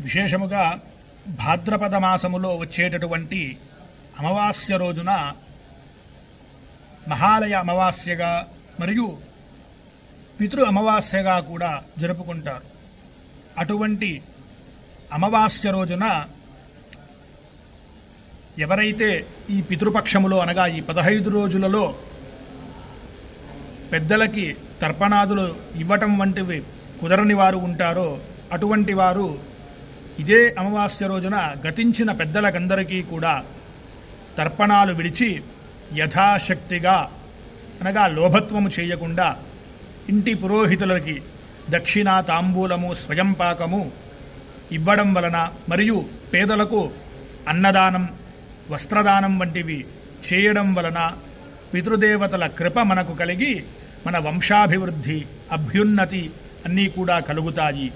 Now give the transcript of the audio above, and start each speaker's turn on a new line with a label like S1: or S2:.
S1: విశేషముగా భాద్రపద మాసములో వచ్చేటటువంటి అమావాస్య రోజున మహాలయ అమావాస్యగా మరియు పితృ అమావాస్యగా కూడా జరుపుకుంటారు. అటువంటి అమావాస్య రోజున ఎవరైతే ఈ పితృపక్షములో అనగా ఈ పదహైదు రోజులలో పెద్దలకి తర్పణాదులు ఇవ్వటం వంటివి కుదరని వారు ఉంటారో అటువంటి వారు ఇదే అమావాస్య రోజున గతించిన పెద్దలకందరికీ కూడా తర్పణాలు విడిచి యథాశక్తిగా అనగా లోభత్వము చేయకుండా ఇంటి పురోహితులకి దక్షిణ తాంబూలము స్వయం పాకము ఇవ్వడం వలన మరియు పేదలకు అన్నదానం వస్త్రదానం వంటివి చేయడం వలన పితృదేవతల కృప మనకు కలిగి మన వంశాభివృద్ధి అభ్యున్నతి అన్నీ కూడా కలుగుతాయి.